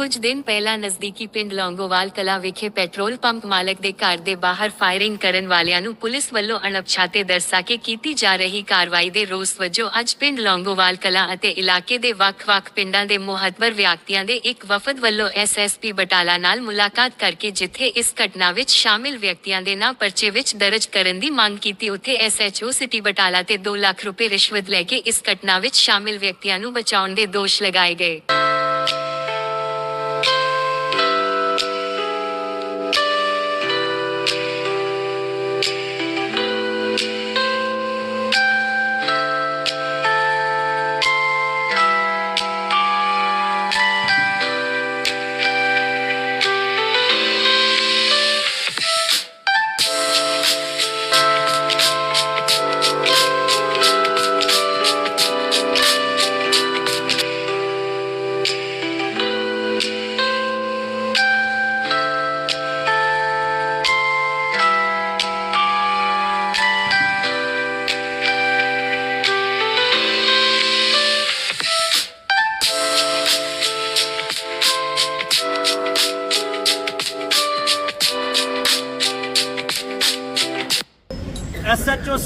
ਕੁਝ ਦਿਨ ਪਹਿਲਾਂ ਨਜ਼ਦੀਕੀ ਪਿੰਡ ਲੌਂਗੋਵਾਲ ਕਲਾ ਵਿਖੇ ਪੈਟਰੋਲ ਪੰਪ ਮਾਲਕ ਦੇ ਘਰ ਦੇ ਬਾਹਰ ਫਾਇਰਿੰਗ ਕਰਨ ਵਾਲਿਆਂ ਨੂੰ ਪੁਲਿਸ ਵੱਲੋਂ ਅਣਪਛਾਤੇ ਦਰਸਾ ਕੇ ਕੀਤੀ ਜਾ ਰਹੀ ਕਾਰਵਾਈ ਦੇ ਰੋਸ ਵਜੋਂ ਅੱਜ ਪਿੰਡ ਲੌਂਗੋਵਾਲ ਕਲਾ ਅਤੇ ਇਲਾਕੇ ਦੇ ਵੱਖ-ਵੱਖ ਪਿੰਡਾਂ ਦੇ ਮੁਹੱਤਵਰ ਵਿਅਕਤੀਆਂ ਦੇ ਇੱਕ ਵਫਦ ਵੱਲੋਂ ਐਸਐਸਪੀ ਬਟਾਲਾ ਨਾਲ ਮੁਲਾਕਾਤ ਕਰਕੇ ਜਿੱਥੇ ਇਸ ਘਟਨਾ ਵਿੱਚ ਸ਼ਾਮਿਲ ਵਿਅਕਤੀਆਂ ਦੇ ਨਾਂ ਪਰਚੇ ਵਿੱਚ ਦਰਜ ਕਰਨ ਦੀ ਮੰਗ ਕੀਤੀ, ਉੱਥੇ ਐਸਐਚਓ ਸਿਟੀ ਬਟਾਲਾ ਤੇ 2 ਲੱਖ ਰੁਪਏ ਰਿਸ਼ਵਤ ਲੈ ਕੇ ਇਸ ਘਟਨਾ ਵਿੱਚ ਸ਼ਾਮਿਲ ਵਿਅਕਤੀਆਂ ਨੂੰ ਬਚਾਉਣ ਦੇ ਦੋਸ਼ ਲਗਾਏ ਗਏ।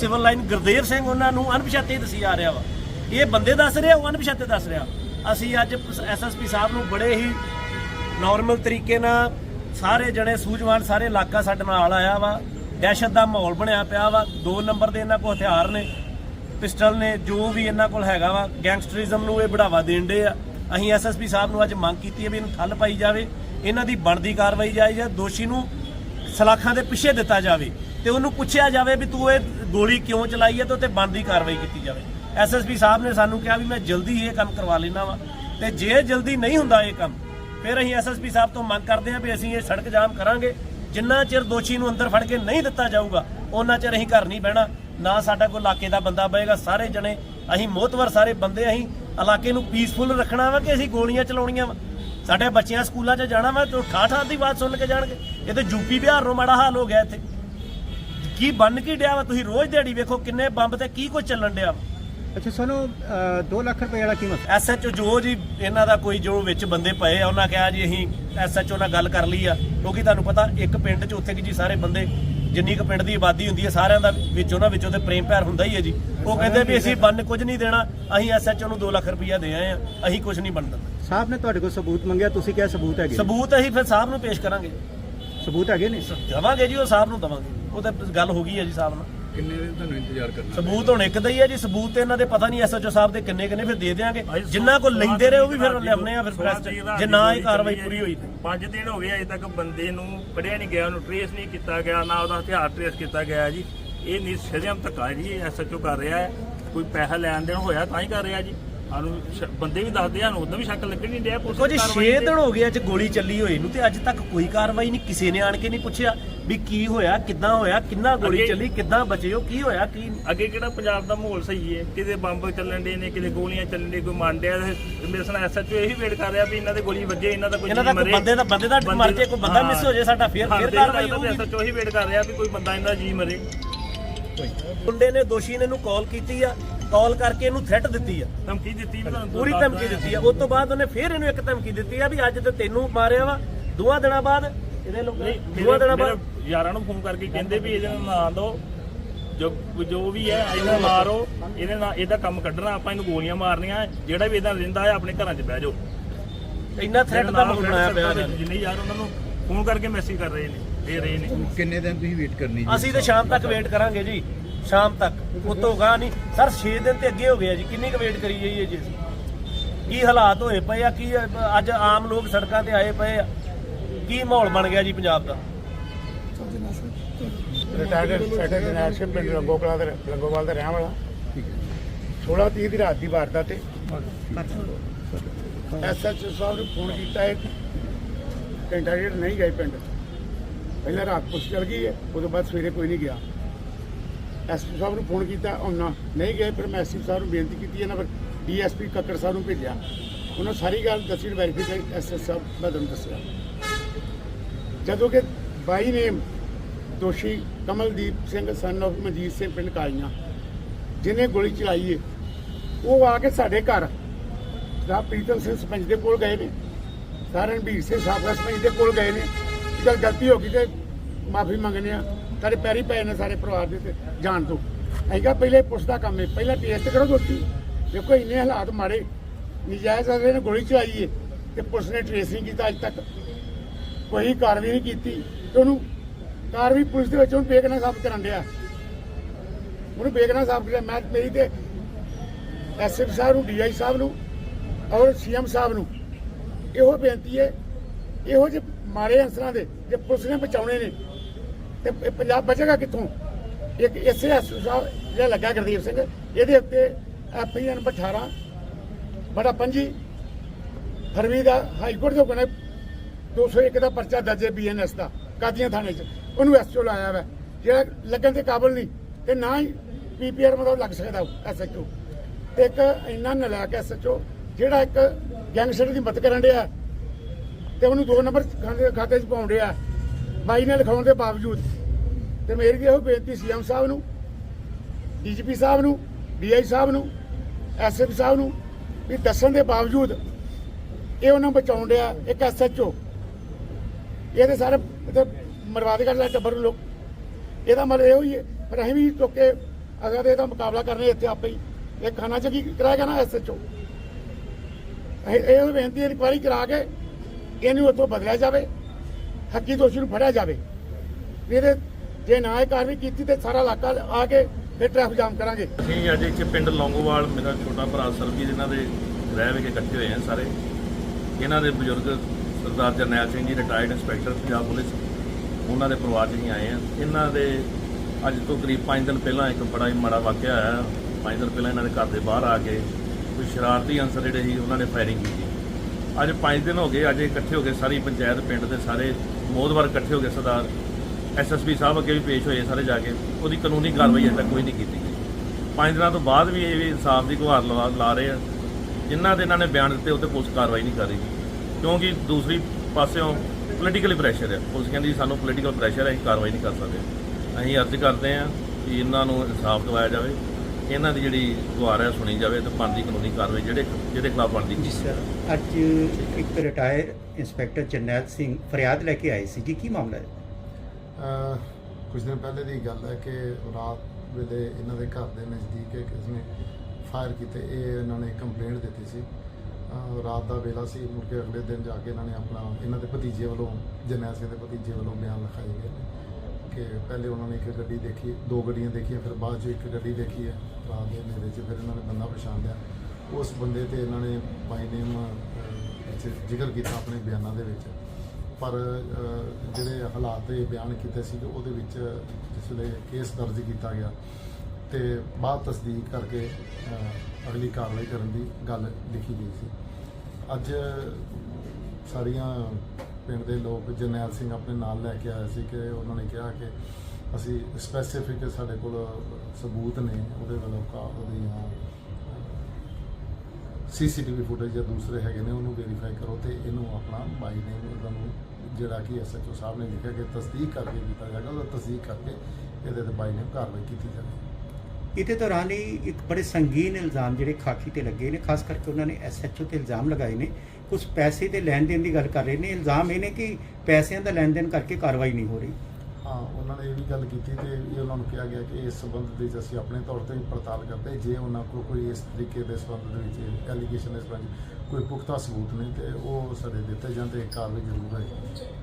ਸਿਵਲ ਲਾਈਨ ਗੁਰਦੇਵ ਸਿੰਘ ਉਹਨਾਂ ਨੂੰ ਅਣਪਛਾਤੇ ਦੱਸੀ ਜਾ ਰਿਹਾ ਵਾ। ਇਹ ਬੰਦੇ ਦੱਸ ਰਿਹਾ, ਉਹ ਅਣਪਛਾਤੇ ਦੱਸ ਰਿਹਾ। ਅਸੀਂ ਅੱਜ ਐਸਐਸਪੀ ਸਾਹਿਬ ਨੂੰ ਬੜੇ ਹੀ ਨਾਰਮਲ ਤਰੀਕੇ ਨਾਲ ਸਾਰੇ ਜਣੇ ਸੂਝਵਾਨ, ਸਾਰੇ ਇਲਾਕਾ ਸਾਡੇ ਨਾਲ ਆਇਆ ਵਾ। ਦਹਿਸ਼ਤ ਦਾ ਮਾਹੌਲ ਬਣਿਆ ਪਿਆ ਵਾ। ਦੋ ਨੰਬਰ ਦੇ ਇਹਨਾਂ ਕੋਲ ਹਥਿਆਰ ਨੇ, ਪਿਸਟਲ ਨੇ, ਜੋ ਵੀ ਇਹਨਾਂ ਕੋਲ ਹੈਗਾ ਵਾ। ਗੈਂਗਸਟਰਿਜ਼ਮ ਨੂੰ ਇਹ ਬੜਾਵਾ ਦੇਣ ਦੇ ਆ। ਅਸੀਂ ਐਸਐਸਪੀ ਸਾਹਿਬ ਨੂੰ ਅੱਜ ਮੰਗ ਕੀਤੀ ਹੈ ਵੀ ਇਹਨੂੰ ਠੱਲ ਪਾਈ ਜਾਵੇ। ਇਹਨਾਂ ਦੀ ਬਣਦੀ ਕਾਰਵਾਈ ਜਾਈ ਜਾਂ ਦੋਸ਼ੀ ਨੂੰ ਸਲਾਖਾਂ ਦੇ ਪਿੱਛੇ ਦਿੱਤਾ ਜਾਵੇ। ਤੇ ਉਹਨੂੰ ਪੁੱਛਿਆ ਜਾਵੇ ਵੀ ਤੂੰ ਇਹ ਗੋਲੀ ਕਿਉਂ ਚਲਾਈ ਹੈ ਤੇ ਉੱਤੇ ਬਣਦੀ ਕਾਰਵਾਈ ਕੀਤੀ ਜਾਵੇ। ਐਸਐਸਪੀ ਸਾਹਿਬ ਨੇ ਸਾਨੂੰ ਕਿਹਾ ਵੀ ਮੈਂ ਜਲਦੀ ਹੀ ਇਹ ਕੰਮ ਕਰਵਾ ਲੈਣਾ ਵਾ। ਤੇ ਜੇ ਜਲਦੀ ਨਹੀਂ ਹੁੰਦਾ ਇਹ ਕੰਮ, ਫਿਰ ਅਸੀਂ ਐਸਐਸਪੀ ਸਾਹਿਬ ਤੋਂ ਮੰਗ ਕਰਦੇ ਹਾਂ ਵੀ ਅਸੀਂ ਇਹ ਸੜਕ ਜਾਮ ਕਰਾਂਗੇ। ਜਿੰਨਾ ਚਿਰ ਦੋਸ਼ੀ ਨੂੰ ਅੰਦਰ ਫੜ ਕੇ ਨਹੀਂ ਦਿੱਤਾ ਜਾਊਗਾ ਉਹਨਾਂ ਚਿਰ ਅਸੀਂ ਘਰ ਨਹੀਂ ਬਹਿਣਾ। ਨਾ ਸਾਡਾ ਕੋਈ ਇਲਾਕੇ ਦਾ ਬੰਦਾ ਬਹੇਗਾ, ਸਾਰੇ ਜਣੇ। ਅਸੀਂ ਮੋਤਵਰ ਸਾਰੇ ਬੰਦੇ ਅਸੀਂ ਇਲਾਕੇ ਨੂੰ ਪੀਸਫੁਲ ਰੱਖਣਾ ਵਾ ਕਿ ਅਸੀਂ ਗੋਲੀਆਂ ਚਲਾਉਣੀਆਂ ਵਾ। ਸਾਡੇ ਬੱਚਿਆਂ ਸਕੂਲਾਂ 'ਚ ਜਾਣਾ ਵਾ ਤੇ ਠਾਠ ਦੀ ਬਾਤ ਸੁਣ ਕੇ ਜਾਣਗੇ। ਇਹ ਤੇ ਯੂਪੀ ਬਿਹਾਰ ਨੂੰ ਮਾੜਾ ਹਾਲ ਹੋ ਗਿਆ ਇੱਥੇ। ਕੀ ਬਣ ਕੀ ਡਿਆ ਵਾ? ਤੁਸੀਂ ਰੋਜ਼ ਦਿਹਾੜੀ ਵੇਖੋ ਕਿੰਨੇ ਬੰਬ ਤੇ ਕੀ ਕੁਝ ਚੱਲਣ ਡਿਆ ਅੱਛਾ ਸਾਨੂੰ 2 ਲੱਖ ਰੁਪਏ ਵਾਲਾ ਕੀਮਤ ਐਸਐਚਓ ਜੋ ਜੀ ਇਹਨਾਂ ਦਾ ਕੋਈ ਜੋ ਵਿੱਚ ਬੰਦੇ ਪਏ ਆ ਉਹਨਾਂ ਕਿਹਾ ਜੀ ਅਸੀਂ ਐਸਐਚਓ ਨਾਲ ਗੱਲ ਕਰ ਲਈ ਆ। ਕਿਉਂਕਿ ਤੁਹਾਨੂੰ ਪਤਾ ਇੱਕ ਪਿੰਡ 'ਚ ਉੱਥੇ ਕਿ ਜੀ ਸਾਰੇ ਬੰਦੇ ਜਿੰਨੀ ਕੁ ਪਿੰਡ ਦੀ ਆਬਾਦੀ ਹੁੰਦੀ ਹੈ ਸਾਰਿਆਂ ਦਾ ਵਿੱਚ ਉਹਨਾਂ ਵਿੱਚੋਂ ਤੇ ਪ੍ਰੇਮ ਪਿਆਰ ਹੁੰਦਾ ਹੀ ਹੈ ਜੀ। ਉਹ ਕਹਿੰਦੇ ਵੀ ਅਸੀਂ ਬੰਨ ਕੁਝ ਨਹੀਂ ਦੇਣਾ ਅਸੀਂ ਐਸਐਚਓ ਨੂੰ 2 ਲੱਖ ਰੁਪਈਆ ਦੇ ਆਏ ਆ ਅਸੀਂ ਕੁਝ ਨਹੀਂ ਬਣਦਾ ਸਾਹਿਬ ਨੇ ਤੁਹਾਡੇ ਕੋਲ ਸਬੂਤ ਮੰਗਿਆ ਤੁਸੀਂ ਕਿਹਾ ਸਬੂਤ ਹੈਗੇ ਸਬੂਤ ਅਸੀਂ ਫਿਰ ਸਾਹਿਬ ਨੂੰ ਪੇਸ਼ ਕਰਾਂਗੇ। ਸਬੂਤ ਹੈਗੇ ਨੇ? ਦੇਵਾਂਗੇ ਜੀ ਉਹ ਸਾਹਿਬ ਨੂੰ ਦਵਾਂਗੇ। ਉਹ ਤਾਂ ਗੱਲ ਹੋ ਗਈ ਹੈ ਜੀ ਸਾਹਿਬ ਨਾਲ। ਕਿੰਨੇ ਦਿਨ ਤੁਹਾਨੂੰ ਇੰਤਜ਼ਾਰ ਕਰਨਾ ਸਬੂਤ ਹੁਣ ਇੱਕ ਦਾ ਹੀ ਹੈ ਜੀ ਸਬੂਤ ਤੇ ਇਹਨਾਂ ਦੇ ਪਤਾ ਨਹੀਂ ਐਸਐਚਓ ਸਾਹਿਬ ਦੇ ਕਿੰਨੇ ਕਿੰਨੇ ਫਿਰ ਦੇ ਦੇਾਂਗੇ ਜਿੰਨਾ ਕੋ ਲੈਂਦੇ ਰਹੇ ਉਹ ਵੀ ਫਿਰ ਲਿਆਉਣੇ ਆ ਫਿਰ ਪ੍ਰੈਸ 'ਚ। ਜੇ ਨਾ ਇਹ ਕਾਰਵਾਈ ਪੂਰੀ ਹੋਈ ਤੇ। ਪੰਜ ਦਿਨ ਹੋ ਗਏ ਅਜੇ ਤੱਕ ਬੰਦੇ ਨੂੰ ਫੜਿਆ ਨਹੀਂ ਗਿਆ ਉਹਨੂੰ ਟ੍ਰੇਸ ਨਹੀਂ ਕੀਤਾ ਗਿਆ ਨਾ ਉਹਦਾ ਹਥਿਆਰ ਟ੍ਰੇਸ ਕੀਤਾ ਗਿਆ ਜੀ। ਇਹ ਨਹੀਂ ਸ਼ਰਮ ਧੱਕਾ ਹੈ ਜੀ ਐਸਐਚਓ ਕਰ ਰਿਹਾ ਹੈ। ਕੋਈ ਪੈਸਾ ਲੈਣ ਦੇਣ ਹੋਇਆ ਤਾਂ ਹੀ ਕਰ ਰਿਹਾ ਜੀ। ਸਾਨੂੰ ਬੰਦੇ ਵੀ ਦੱਸਦੇ ਹਨ ਉਦੋਂ ਵੀ ਸ਼ੱਕ ਲੱਗਣ ਨਹੀਂ ਡਿਆ ਪੁਲਿਸ ਦੇਖੋ ਜੀ ਦੀ 6 ਕਾਰਵਾਈ ਤੇ। ਦਿਨ ਹੋ ਗਏ ਅੱਜ ਗੋਲੀ ਚੱਲੀ ਹੋਈ ਨੂੰ ਤੇ ਅੱਜ ਤੱਕ ਕੋਈ ਕਾਰਵਾਈ ਨਹੀਂ ਕਿਸੇ ਨੇ ਆਣ ਕੇ ਨਹੀਂ ਪੁੱਛਿਆ ਵੀ ਕੀ ਹੋਇਆ ਕਿੱਦਾਂ ਹੋਇਆ ਕਿੰਨਾ ਗੋਲੀ ਅੱਗੇ- ਚੱਲੀ ਕਿੱਦਾਂ ਬਚੇ ਹੋ ਕੀ ਹੋਇਆ ਕੀ ਨਹੀਂ। ਅੱਗੇ ਕਿਹੜਾ ਪੰਜਾਬ ਦਾ ਮਾਹੌਲ ਸਹੀ ਹੈ ਕਿਤੇ ਬੰਬ ਚੱਲਣ ਦੇ ਨੇ ਕਿਤੇ ਗੋਲੀਆਂ ਚੱਲਣ ਦੇ ਕੋਈ ਮੰਡਿਆ ਮੇਰੇ ਸਾਹ ਐਸਐਚਓ ਇਹੀ ਵੇਟ ਕਰ ਰਿਹਾ ਵੀ ਇਹਨਾਂ ਦੇ ਗੋਲੀ ਵੱਜੇ ਇਹਨਾਂ ਦਾ ਕੋਈ ਇਹਨਾਂ ਦਾ ਜੀਅ ਕੋਈ ਮਰੇ। ਬੰਦੇ ਦਾ ਬੰਦੇ ਦਾ ਮਰ ਜੇ ਕੋਈ ਬੰਦਾ ਮਿਸ ਹੋ ਜੇ ਸਾਡਾ ਫਿਰ ਫਿਰ ਕਾਰਵਾਈ ਹੋਊਗੀ ਐਸਐਚਓ ਇਹੀ ਵੇਟ ਕਰ ਰਿਹਾ ਵੀ ਕੋਈ ਬੰਦਾ ਇਹਨਾਂ ਦਾ ਜੀ ਮਰੇ ਮੁੰਡੇ ਨੇ ਦੋਸ਼ੀ ਨੇ ਇਹਨੂੰ ਕਾਲ ਕੀਤੀ ਆ ਕਾਲ ਕਰਕੇ ਇਹਨੂੰ ਥ੍ਰੈਟ ਦਿੱਤੀ ਆ। ਧਮਕੀ ਦਿੱਤੀ ਵੀ ਤੁਹਾਨੂੰ ਪੂਰੀ ਧਮਕੀ ਦਿੱਤੀ ਆ। ਉਸ ਤੋਂ ਬਾਅਦ ਉਹਨੇ ਫਿਰ ਇਹਨੂੰ ਇੱਕ ਧਮਕੀ ਦਿੱਤੀ ਆ ਵੀ ਅੱਜ ਤੇ ਤੈਨੂੰ ਮਾਰਿਆ ਵਾ। ਦੋਆਂ ਦਿਨਾਂ ਬਾਅਦ ਇਹਦੇ ਲੋਕ ਦੋਆਂ ਦਿਨਾਂ ਬਾਅਦ ਯਾਰਾਂ ਨੂੰ ਫੋਨ ਕਰਕੇ ਕਹਿੰਦੇ ਵੀ ਇਹਦੇ ਨਾਲ ਨਾ ਦੋ। ਜੋ ਜੋ ਵੀ ਹੈ ਇਹਨੂੰ ਮਾਰੋ। ਇਹਦੇ ਨਾਲ ਇਹਦਾ ਕੰਮ ਕੱਢਣਾ ਆਪਾਂ ਇਹਨੂੰ ਗੋਲੀਆਂ ਮਾਰਨੀਆਂ। ਜਿਹੜਾ ਵੀ ਇਹਦਾ ਰਹਿੰਦਾ ਹੈ ਆਪਣੇ ਘਰਾਂ 'ਚ ਬਹਿ ਜਾਓ। ਇੰਨਾ ਥ੍ਰੈਟ ਦਾ ਮਾਹੌਲ ਬਣਾਇਆ ਪਿਆ ਇਹਨਾਂ ਨੇ। ਜਿੰਨੇ ਯਾਰ ਉਹਨਾਂ ਨੂੰ ਫੋਨ ਕਰਕੇ ਮੈਸੇਜ ਕਰ ਰਹੇ ਨੇ ਦੇ ਰਹੇ ਨੇ। ਕਿੰਨੇ ਦਿਨ ਤੁਸੀਂ ਵੇਟ ਕਰਨੀ ਜੀ? ਅਸੀਂ ਤੇ ਸ਼ਾਮ ਤੱਕ ਵੇਟ ਕਰਾਂਗੇ ਜੀ। ਸ਼ਾਮ ਤੱਕ। ਉਤੋਂ ਗਾਹ ਨਹੀਂ। ਸਰ 6 ਦਿਨ ਤੇ ਅੱਗੇ ਹੋ ਗਿਆ ਜੀ। ਕਿੰਨੀ ਕੁ ਵੇਟ ਕਰੀ ਜਾਈਏ ਜੀ ਅਸੀਂ? ਕੀ ਹਾਲਾਤ ਹੋਏ ਪਏ ਆ? ਕੀ, ਅੱਜ ਆਮ ਲੋਕ ਸੜਕਾਂ ਤੇ ਆਏ ਪਏ ਆ? ਕੀ ਮਾਹੌਲ ਬਣ ਗਿਆ ਜੀ ਪੰਜਾਬ ਦਾ? ਰਿਟਾਇਰਡ ਸੈਕਟਰ ਜਨਰਲ ਸਿੰਘ ਪਿੰਡ ਲੰਗੋਕਲਾ ਦੇ ਲੰਗੋਵਾਲ ਦਾ ਰਹਿਣ ਵਾਲਾ। 16 30 ਦੀ ਰਾਤ ਦੀ ਵਾਰਦਾਤ ਤੇ। ਐਸਐਚਓ ਸਾਹਿਬ ਨੂੰ ਫੋਨ ਕੀਤਾ ਹੈ ਘੰਟਾ ਡੇਢ ਨਹੀਂ ਗਏ ਪਿੰਡ। ਪਹਿਲਾਂ ਰਾਤ ਪੁੱਛ ਚਲ ਗਈ ਹੈ। ਉਹਦੇ ਬਾਅਦ ਸਵੇਰੇ ਕੋਈ ਨਹੀਂ ਗਿਆ। ਐਸਪੀ ਸਾਹਿਬ ਨੂੰ ਫੋਨ ਕੀਤਾ ਉਹਨਾਂ ਨਹੀਂ ਗਏ, ਫਿਰ ਮੈਂ ਐਸਪੀ ਸਾਹਿਬ ਨੂੰ ਬੇਨਤੀ ਕੀਤੀ, ਇਹਨਾਂ ਫਿਰ ਡੀਐਸਪੀ ਕੱਕੜ ਸਾਹਿਬ ਨੂੰ ਭੇਜਿਆ। ਉਹਨਾਂ ਸਾਰੀ ਗੱਲ ਦੱਸੀ ਵੈਰੀਫਾਈ ਐਸਐਸ ਸਾਹਿਬ ਮੈਂ ਤੁਹਾਨੂੰ ਦੱਸਿਆ। ਜਦੋਂ ਕਿ ਬਾਈ ਨੇਮ ਦੋਸ਼ੀ ਕਮਲਦੀਪ ਸਿੰਘ ਸਨ of ਮਨਜੀਤ ਸਿੰਘ ਪਿੰਡ ਕਾਲੀਆਂ, ਜਿਹਨੇ ਗੋਲੀ ਚਲਾਈ ਹੈ ਉਹ ਆ ਕੇ ਸਾਡੇ ਘਰ ਦਾ ਪ੍ਰੀਤਮ ਸਿੰਘ ਸਰਪੰਚ ਦੇ ਕੋਲ ਗਏ ਨੇ। ਸਾਰੇ ਰਣਬੀਰ ਸਿੰਘ ਸਾਬਕਾ ਸਰਪੰਚ ਦੇ ਕੋਲ ਗਏ ਨੇ। ਜਦ ਗਲਤੀ ਹੋ ਗਈ ਤੇ ਮਾਫੀ ਮੰਗਨੇ ਆ ਸਾਡੇ ਪੈਰੀ ਪਏ ਨੇ ਸਾਰੇ ਪਰਿਵਾਰ ਦੇ ਤੇ ਜਾਣ ਤੋਂ। ਅਸੀਂ ਕਿਹਾ ਪਹਿਲੇ ਪੁਲਿਸ ਦਾ ਕੰਮ ਹੈ, ਪਹਿਲਾਂ ਟੈਸਟ ਕਰੋ ਦੋਤੀ ਦੇਖੋ ਇੰਨੇ ਹਾਲਾਤ ਮਾਰੇ ਨਜਾਇਜ਼ ਅਗਲੇ ਨੇ ਗੋਲੀ ਚਲਾਈ ਹੈ ਤੇ ਪੁਲਿਸ ਨੇ ਟ੍ਰੇਸ ਨਹੀਂ ਕੀਤਾ ਅੱਜ ਤੱਕ। ਕੋਈ ਕਾਰਵਾਈ ਨਹੀਂ ਕੀਤੀ। ਤੇ ਉਹਨੂੰ ਕਾਰਵਾਈ ਪੁਲਿਸ ਦੇ ਵਿੱਚ ਉਹਨੂੰ ਬੇਗਨਾ ਸਾਫ਼ ਕਰਨ ਡਿਆ। ਉਹਨੂੰ ਬੇਗਨਾ ਸਾਫ਼ ਕਰਿਆ। ਮੈਂ ਮੇਰੀ ਤੇ ਐਸਐਫ ਸਾਹਿਬ ਨੂੰ ਡੀਆਈ ਸਾਹਿਬ ਨੂੰ ਔਰ ਸੀਐਮ ਸਾਹਿਬ ਨੂੰ ਇਹੋ ਬੇਨਤੀ ਹੈ ਇਹੋ ਜਿਹੇ ਮਾਰੇ ਅੰਸਰਾਂ ਦੇ ਜੇ ਪੁਲਿਸ ਨੇ ਬਚਾਉਣੇ ਨੇ ਤੇ ਇਹ ਪੰਜਾਬ ਬਚੇਗਾ ਕਿੱਥੋਂ? ਇੱਕ ਇਸੇ ਐਸਐਫ ਸਾਹਿਬ ਜਿਹੜਾ ਲੱਗਾ ਗੁਰਦੀਪ ਸਿੰਘ। ਇਹਦੇ ਉੱਤੇ ਐਫਆਈਆਰ ਨੰਬਰ 18 ਬੜਾ ਪੰਜੀ। ਫਰਵਰੀ ਦਾ ਹਾਈ ਕੋਰਟ ਦੇ ਹੁਕਮ ਨੇ 201 ਦਾ ਪਰਚਾ ਦਰਜ ਹੈ ਬੀਐਨਐਸ ਦਾ ਕਾਦੀਆਂ ਥਾਣੇ 'ਚ। ਉਹਨੂੰ ਐਸਓ ਲਾਇਆ ਵਾ। ਜਿਹੜਾ ਲੱਗਣ ਦੇ ਕਾਬਲ ਨਹੀਂ, ਤੇ ਨਾ ਹੀ ਪੀਪੀਆਰ ਮਤਲਬ ਲੱਗ ਸਕਦਾ ਐਸਐਚਓ ਤੇ ਇੱਕ ਇੰਨਾ ਨਲਾਇਕ ਐਸਐਚਓ ਜਿਹੜਾ ਇੱਕ ਗੈਂਗਸਟਰ ਦੀ ਮਦਦ ਕਰਨ ਡਿਆ, ਤੇ ਉਹਨੂੰ ਦੋ ਨੰਬਰ ਖਾਤੇ 'ਚ ਪਾਉਣ ਰਿਹਾ ਬਾਈ ਨੇ ਲਿਖਾਉਣ ਦੇ ਬਾਵਜੂਦ ਤੇ ਮੇਰੀ ਵੀ ਇਹੋ ਬੇਨਤੀ ਸੀਐਮ ਸਾਹਿਬ ਨੂੰ, ਡੀਜੀਪੀ ਸਾਹਿਬ ਨੂੰ, ਡੀਆਈ ਸਾਹਿਬ ਨੂੰ, ਐਸਐਫ ਸਾਹਿਬ ਨੂੰ ਵੀ ਦੱਸਣ ਦੇ ਬਾਵਜੂਦ ਇਹ ਉਹਨਾਂ ਬਚਾਉਣ ਡਿਆ, ਇੱਕ ਐਸਐਚਓ। ਇਹਦੇ ਸਾਰੇ ਤੇ ਮਰਵਾ ਦੇ ਕਰ ਟੱਬਰ ਲੋਕ। ਇਹਦਾ ਮਤਲਬ ਇਹੋ ਹੀ ਹੈ, ਪਰ ਅਸੀਂ ਵੀ ਚੁੱਕੇ ਅਗਰ ਇਹਦਾ ਮੁਕਾਬਲਾ ਕਰਨੇ ਇੱਥੇ ਆਪੇ ਹੀ। ਇਹ ਖਾਣਾ ਚ ਕੀ ਕਰਾਏਗਾ ਨਾ ਐਸਐਚਓ? ਇਹ ਇਹ ਬੇਨਤੀ ਹੈ ਇਨਕੁਆਇਰੀ ਕਰਾ ਕੇ ਇਹਨੂੰ ਉੱਥੋਂ ਬਦਲਿਆ ਜਾਵੇ, ਹੱਕੀ ਦੋਸ਼ੀ ਨੂੰ ਫੜਿਆ ਜਾਵੇ। ਇਹਦੇ ਜੇ ਨਾ ਇਹ ਕਾਰਵਾਈ ਕੀਤੀ ਤੇ ਸਾਰਾ ਇਲਾਕਾ ਆ ਕੇ ਫਿਰ ਟ੍ਰੈਫਿਕ ਜਾਮ ਕਰਾਂਗੇ। ਅਸੀਂ ਅੱਜ ਇੱਥੇ ਪਿੰਡ ਲੌਂਗੋਵਾਲ, ਮੇਰਾ ਛੋਟਾ ਭਰਾ ਸਰਬਜੀਤ, ਇਹਨਾਂ ਦੇ ਰਹਿ ਵਿਖੇ ਇਕੱਠੇ ਹੋਏ ਆ ਸਾਰੇ। ਇਹਨਾਂ ਦੇ ਬਜ਼ੁਰਗ ਸਰਦਾਰ Jarnail Singh ji retired inspector Punjab police, ਉਹਨਾਂ ਦੇ ਪਰਿਵਾਰ 'ਚ ਹੀ ਆਏ ਆ। ਇਹਨਾਂ ਦੇ ਅੱਜ ਤੋਂ ਕਰੀਬ 5 ਦਿਨ ਪਹਿਲਾਂ ਇੱਕ ਬੜਾ ਹੀ ਮਾੜਾ ਵਾਕਿਆ ਹੋਇਆ। 5 ਦਿਨ ਪਹਿਲਾਂ ਇਹਨਾਂ ਦੇ ਘਰ ਦੇ ਬਾਹਰ ਆ ਕੇ ਕੋਈ ਸ਼ਰਾਰਤੀ ਅੰਸਰ ਜਿਹੜੇ ਸੀ, ਉਹਨਾਂ ਨੇ ਫਾਇਰਿੰਗ ਕੀਤੀ। ਅੱਜ 5 ਦਿਨ ਹੋ ਗਏ, ਅੱਜ ਇਕੱਠੇ ਹੋ ਗਏ ਸਾਰੀ ਪੰਚਾਇਤ, ਪਿੰਡ ਦੇ ਸਾਰੇ ਮੋਦਵਾਰ ਇਕੱਠੇ ਹੋ ਗਏ ਸਰਦਾਰ। ਐਸਐਸਪੀ ਸਾਹਿਬ ਅੱਗੇ ਵੀ ਪੇਸ਼ ਹੋਏ ਸਾਰੇ ਜਾ ਕੇ, ਉਹਦੀ ਕਾਨੂੰਨੀ ਕਾਰਵਾਈ ਅਜੇ ਤੱਕ ਕੋਈ ਨਹੀਂ ਕੀਤੀ ਗਈ। ਪੰਜ ਦਿਨਾਂ ਤੋਂ ਬਾਅਦ ਵੀ ਇਹ ਵੀ ਇਨਸਾਫ ਦੀ ਗੁਹਾਰ ਲਵਾ- ਲਾ ਰਹੇ ਆ। ਜਿਨ੍ਹਾਂ ਦੇ ਇਹਨਾਂ ਨੇ ਬਿਆਨ ਦਿੱਤੇ ਉੱਤੇ ਪੁਲਿਸ ਕਾਰਵਾਈ ਨਹੀਂ ਕਰ ਰਹੀ। ਕਿਉਂਕਿ ਦੂਸਰੀ ਪਾਸਿਓਂ ਪੋਲੀਟੀਕਲੀ ਪ੍ਰੈਸ਼ਰ ਹੈ ਪੁਲਿਸ ਕਹਿੰਦੀ ਸਾਨੂੰ ਪੋਲੀਟੀਕਲ ਪ੍ਰੈਸ਼ਰ ਹੈ ਅਸੀਂ ਕਾਰਵਾਈ ਨਹੀਂ ਕਰ ਸਕਦੇ। ਅਸੀਂ ਅਰਜ਼ ਕਰਦੇ ਹਾਂ ਕਿ ਇਹਨਾਂ ਨੂੰ ਇਨਸਾਫ ਦਿਵਾਇਆ ਜਾਵੇ। ਇਹਨਾਂ ਦੀ ਜਿਹੜੀ ਗੁਹਾਰ ਹੈ ਸੁਣੀ ਜਾਵੇ ਤੇ ਬਣਦੀ ਕਾਨੂੰਨੀ ਕਾਰਵਾਈ ਜਿਹੜੇ, ਜਿਹਦੇ ਖਿਲਾਫ ਬਣਦੀ। ਜੀ ਸਰ, ਅੱਜ ਇੱਕ ਰਿਟਾਇਰ ਇੰਸਪੈਕਟਰ ਜਰਨੈਲ ਸਿੰਘ ਫਰਿਆਦ ਲੈ ਕੇ ਆਏ ਸੀ। ਜੀ, ਕੀ ਮਾਮਲਾ ਹੈ? ਕੁਝ ਦਿਨ ਪਹਿਲੇ ਦੀ ਗੱਲ ਹੈ ਕਿ ਰਾਤ ਵੇਲੇ ਇਹਨਾਂ ਦੇ ਘਰ ਦੇ ਨਜ਼ਦੀਕ ਕਿਸ ਨੇ ਫਾਇਰ ਕੀਤੇ, ਇਹ ਇਹਨਾਂ ਨੇ ਕੰਪਲੇਂਟ ਦਿੱਤੀ ਸੀ। ਰਾਤ ਦਾ ਵੇਲਾ ਸੀ, ਮੁੜ ਕੇ ਅਗਲੇ ਦਿਨ ਜਾ ਕੇ ਇਹਨਾਂ ਨੇ ਆਪਣਾ, ਇਹਨਾਂ ਦੇ ਭਤੀਜੇ ਵੱਲੋਂ, ਜਰਨੈਲ ਸਿੰਘ ਦੇ ਭਤੀਜੇ ਵੱਲੋਂ ਬਿਆਨ ਲਿਖਾਏ ਗਏ ਨੇ ਕਿ ਪਹਿਲੇ ਉਹਨਾਂ ਨੇ ਇੱਕ ਗੱਡੀ ਦੇਖੀ, ਦੋ ਗੱਡੀਆਂ ਦੇਖੀਆਂ, ਫਿਰ ਬਾਅਦ 'ਚ ਇੱਕ ਗੱਡੀ ਦੇਖੀ ਹੈ, ਰਾਤ ਦੇ ਹਨੇਰੇ 'ਚ ਫਿਰ ਇਹਨਾਂ ਨੇ ਬੰਦਾ ਪਛਾਣ ਲਿਆ। ਉਸ ਬੰਦੇ ਤੇ ਇਹਨਾਂ ਨੇ ਬਾਈ ਨੇਮ ਵਿੱਚ ਜ਼ਿਕਰ ਕੀਤਾ ਆਪਣੇ ਬਿਆਨਾਂ ਦੇ ਵਿੱਚ। ਪਰ ਜਿਹੜੇ ਹਾਲਾਤ ਇਹ ਬਿਆਨ ਕੀਤੇ ਸੀ, ਉਹਦੇ ਵਿੱਚ ਜਿਸ ਵੇਲੇ ਕੇਸ ਦਰਜ ਕੀਤਾ ਗਿਆ। ਤੇ ਬਾਅਦ ਤਸਦੀਕ ਕਰਕੇ ਅਗਲੀ ਕਾਰਵਾਈ ਕਰਨ ਦੀ ਗੱਲ ਲਿਖੀ ਗਈ ਸੀ। ਅੱਜ ਸਾਰੀਆਂ ਪਿੰਡ ਦੇ ਲੋਕ ਜਰਨੈਲ ਸਿੰਘ ਆਪਣੇ ਨਾਲ ਲੈ ਕੇ ਆਏ ਸੀ ਕਿ ਉਹਨਾਂ ਨੇ ਕਿਹਾ ਕਿ ਅਸੀਂ ਸਪੈਸੀਫਿਕ ਸਾਡੇ ਕੋਲ ਸਬੂਤ ਨੇ, ਉਹਦੇ ਵੱਲੋਂ ਕਾ, ਉਹਦੀਆਂ ਸੀਸੀਟੀਵੀ ਫੁਟੇਜ ਜਾਂ ਦੂਸਰੇ ਹੈਗੇ ਨੇ, ਉਹਨੂੰ ਵੈਰੀਫਾਈ ਕਰੋ ਤੇ ਇਹਨੂੰ ਆਪਣਾ ਬਾਈ ਨੇ ਜਿਹੜਾ ਕਿ ਐਸਐਚਓ ਸਾਹਿਬ ਨੇ ਲਿਖਿਆ ਕਿ ਤਸਦੀਕ ਕਰਕੇ ਕੀਤਾ ਜਾਏਗਾ, ਉਹਦਾ ਤਸਦੀਕ ਕਰਕੇ ਇਹਦੇ ਤੇ ਬਾਈ ਨੇ ਕਾਰਵਾਈ ਕੀਤੀ ਜਾਵੇ। ਇਹਦੇ ਦੌਰਾਨ ਹੀ ਇੱਕ ਬੜੇ ਸੰਗੀਨ ਇਲਜ਼ਾਮ ਜਿਹੜੇ ਖਾਕੀ ਤੇ ਲੱਗੇ ਨੇ, ਖਾਸ ਕਰਕੇ ਉਹਨਾਂ ਨੇ ਐਸਐਚਓ ਤੇ ਇਲਜ਼ਾਮ ਲਗਾਏ ਨੇ। ਕੁਝ ਪੈਸੇ ਦੇ ਲੈਣ ਦੇਣ ਦੀ ਗੱਲ ਕਰ ਰਹੇ ਨੇ, ਇਲਜ਼ਾਮ ਇਹ ਨੇ ਕਿ ਪੈਸਿਆਂ ਦਾ ਲੈਣ ਦੇਣ ਕਰਕੇ ਕਾਰਵਾਈ ਨਹੀਂ ਹੋ ਰਹੀ। ਹਾਂ, ਉਹਨਾਂ ਨੇ ਇਹ ਵੀ ਗੱਲ ਕੀਤੀ ਤੇ ਇਹ ਉਹਨਾਂ ਨੂੰ ਕਿਹਾ ਗਿਆ ਕਿ ਇਸ ਸੰਬੰਧ ਦੇ ਵਿੱਚ ਅਸੀਂ ਆਪਣੇ ਤੌਰ ਤੇ ਵੀ ਪੜਤਾਲ ਕਰਦੇ ਜੇ ਉਹਨਾਂ ਕੋਲ ਕੋਈ ਇਸ ਤਰੀਕੇ ਦੇ ਸੰਬੰਧ ਦੇ ਵਿੱਚ ਐਲੀਗੇਸ਼ਨ ਇਸ ਸੰਬੰਧ ਕੋਈ ਪੁਖਤਾ ਸਬੂਤ ਨਹੀਂ ਤੇ ਉਹ ਸਾਡੇ ਦਿੱਤੇ ਜਾਂਦੇ ਤੇ ਕਾਰਵਾਈ ਜ਼ਰੂਰ ਹੈ